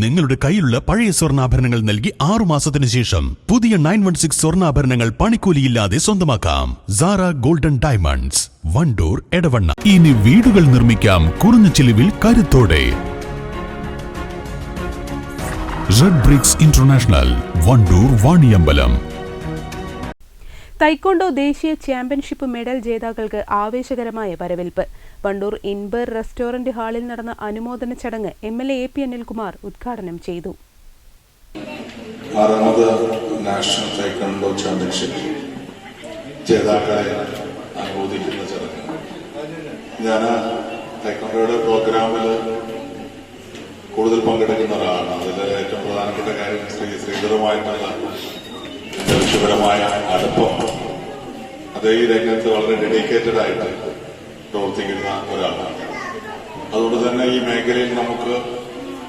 നിങ്ങളുടെ കയ്യിലുള്ള പഴയ സ്വർണാഭരണങ്ങൾ നൽകി ആറു മാസത്തിന് ശേഷം പുതിയ നയൻ വൺ സിക്സ് സ്വർണാഭരണങ്ങൾ പണിക്കൂലിയില്ലാതെ സ്വന്തമാക്കാം. Sara golden diamonds Wandoor Edavanna. ഇനി വീടുകൾ നിർമ്മിക്കാം കുറഞ്ഞ ചിലവിൽ കരുത്തോടെ. Red bricks international Wandoor Vaniyambalam. Taekwondo ദേശീയ ചാമ്പ്യൻഷിപ്പ് മെഡൽ ജേതാക്കൾക്ക് ആവേശകരമായ വരവേൽപ്പ്. വണ്ടൂർ ഇൻബർ റെസ്റ്റോറന്റ് ഹാളിൽ നടന്ന അനുമോദന ചടങ്ങ് M L A A P Anilkumar ഉദ്ഘാടനം ചെയ്തു. ആറാമത് നാഷണൽ തൈക്കണ്ടോ ചാമ്പ്യൻഷിപ്പ്. ജേതാക്കളെ അനുമോദിക്കുന്ന ചടങ്ങ്. ഞാൻ തൈക്കണ്ടോയുടെ പ്രോഗ്രാമിൽ കൂടുതൽ പങ്കെടുക്കുന്ന ഒരാളാണ്. അതിൽ ഏറ്റവും പ്രധാനപ്പെട്ട കാര്യം ശ്രീ ശ്രീധരമായിട്ടുള്ള എന്റെ അടുപ്പം. അതേ ഈ രംഗത്ത് വളരെ ഡെഡിക്കേറ്റഡ് ആയിട്ട് പ്രവർത്തിക്കുന്ന ഒരാളാണ്. അതുകൊണ്ട് തന്നെ ഈ മേഖലയിൽ നമുക്ക്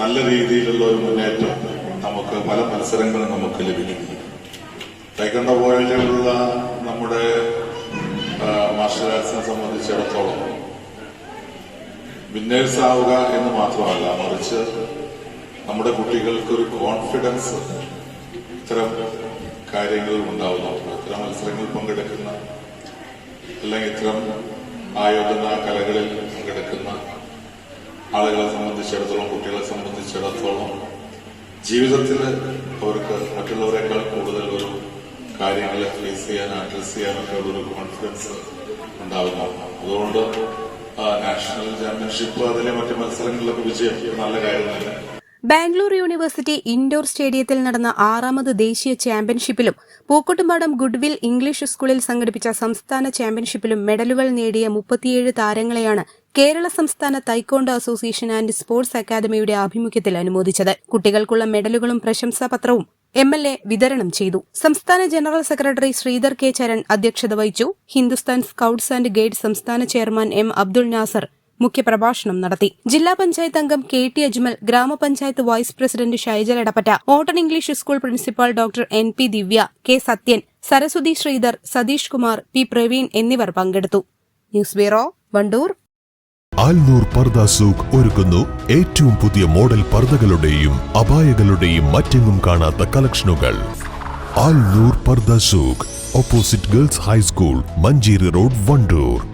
നല്ല രീതിയിലുള്ള ഒരു മുന്നേറ്റം നമുക്ക് പല മത്സരങ്ങളും നമുക്ക് ലഭിക്കും തൈക്കണ്ട വേൾഡിലുള്ള നമ്മുടെ മാർഷൽ ആർട്സിനെ സംബന്ധിച്ചിടത്തോളം വിന്നേഴ്സ് ആവുക എന്ന് മാത്രമല്ല മറിച്ച് നമ്മുടെ കുട്ടികൾക്ക് ഒരു കോൺഫിഡൻസ് ഇത്തരം കാര്യങ്ങളിൽ ഉണ്ടാവുന്നു ഇത്തരം മത്സരങ്ങളിൽ പങ്കെടുക്കുന്ന അല്ലെങ്കിൽ ഇത്തരം ആയോധന കലകളിൽ പങ്കെടുക്കുന്ന ആളുകളെ സംബന്ധിച്ചിടത്തോളം കുട്ടികളെ സംബന്ധിച്ചിടത്തോളം ജീവിതത്തിൽ അവർക്ക് മറ്റുള്ളവരെക്കാൾ കൂടുതൽ ഒരു കാര്യങ്ങളെ ഫേസ് ചെയ്യാൻ അഡ്രസ് ചെയ്യാനൊക്കെ ഒരു കോൺഫിഡൻസ് ഉണ്ടാകുന്നതാണ് അതുകൊണ്ട് നാഷണൽ ചാമ്പ്യൻഷിപ്പ് അതിലെ മറ്റു മത്സരങ്ങളിലൊക്കെ വിജയം നല്ല കാര്യം തന്നെ ബാംഗ്ലൂർ യൂണിവേഴ്സിറ്റി ഇൻഡോർ സ്റ്റേഡിയത്തിൽ നടന്ന ആറാമത് ദേശീയ ചാമ്പ്യൻഷിപ്പിലും പൂക്കോട്ടുംപാടം ഗുഡ്വിൽ ഇംഗ്ലീഷ് സ്കൂളിൽ സംഘടിപ്പിച്ച സംസ്ഥാന ചാമ്പ്യൻഷിപ്പിലും മെഡലുകൾ നേടിയ മുപ്പത്തിയേഴ് താരങ്ങളെയാണ് കേരള സംസ്ഥാന തൈക്കോണ്ടോ അസോസിയേഷൻ ആൻഡ് സ്പോർട്സ് അക്കാദമിയുടെ ആഭിമുഖ്യത്തിൽ അനുമോദിച്ചത്. കുട്ടികൾക്കുള്ള മെഡലുകളും പ്രശംസാപത്രവും എം എൽ എ വിതരണം ചെയ്തു. സംസ്ഥാന general secretary Sreedhar K Charan അധ്യക്ഷത വഹിച്ചു. ഹിന്ദുസ്ഥാൻ സ്കൌട്ട്സ് ആൻഡ് ഗൈഡ് സംസ്ഥാന ചെയർമാൻ എം അബ്ദുൾ നാസർ മുഖ്യപ്രഭാഷണം നടത്തി. ജില്ലാ പഞ്ചായത്ത് അംഗം കെ ടി അജ്മൽ ഗ്രാമപഞ്ചായത്ത് vice president Shaijal Edappatta ഓട്ടൺ English school principal doctor N P Divya K Sathyan Saraswathi Sreedhar Satheesh Kumar P Praveen എന്നിവർ പങ്കെടുത്തു. News bureau Wandoor. ആൽനൂർ പർദ സൂഖ് ഒരുക്കുന്നു ഏറ്റവും പുതിയ മോഡൽ പർദകളുടെയും അപായകളുടെയും മറ്റെങ്ങും കാണാത്ത കളക്ഷനുകൾ. Alnoor parda souq opposite girls high school Manjeri road Wandoor.